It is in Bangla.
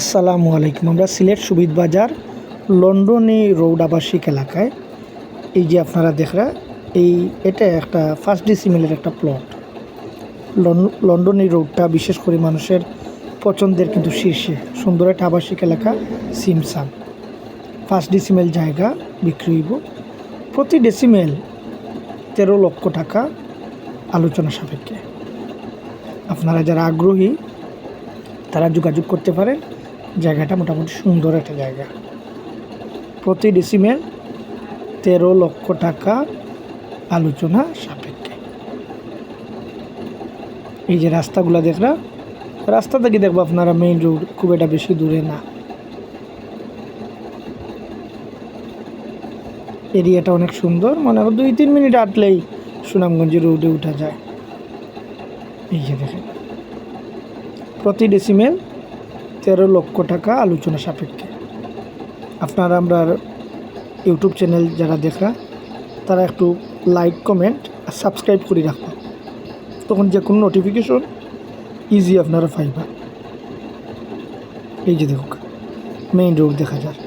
আসসালামু আলাইকুম। আমরা সিলেট সুবিদ বাজার, লন্ডনে রোড আবাসিক এলাকায়। এই যে আপনারা দেখরা, এই এটা একটা ফার্স্ট ডিসিমেলের একটা প্লট লন্ডন রোডটা বিশেষ করে মানুষের পছন্দের কিন্তু শীর্ষে। সুন্দর একটা আবাসিক এলাকা সিমসাম ফার্স্ট ডিসিমেল জায়গা, বিক্রি হইব। প্রতি ডেসিমেল তেরো লক্ষ টাকা আলোচনা সাপেক্ষে। আপনারা যারা আগ্রহী, তারা যোগাযোগ করতে পারেন। জায়গাটা মোটামুটি সুন্দর একটা জায়গা। প্রতি ডিসিমেল তেরো লক্ষ টাকা আলোচনা সাপেক্ষে। এই যে রাস্তাগুলো দেখরা রাস্তা থেকে দেখব আপনারা মেইন রোড খুব একটা বেশি দূরে না। এরিয়াটা অনেক সুন্দর, মনে হয় দুই তিন মিনিট হাঁটলেই সুনামগঞ্জ রোডে উঠা যায়। এই যে দেখেন, প্রতি ডেসিমেল তেরো লক্ষ টাকা আলোচনা সাপেক্ষে। আপনারা আমরা ইউটিউব চ্যানেল যারা দেখা, তারা একটু লাইক, কমেন্ট আর সাবস্ক্রাইব করে রাখবা তখন যে কোনো নোটিফিকেশন ইজি আপনারা পাইবা। এই যে দেখুক মেইন রোড দেখা যায়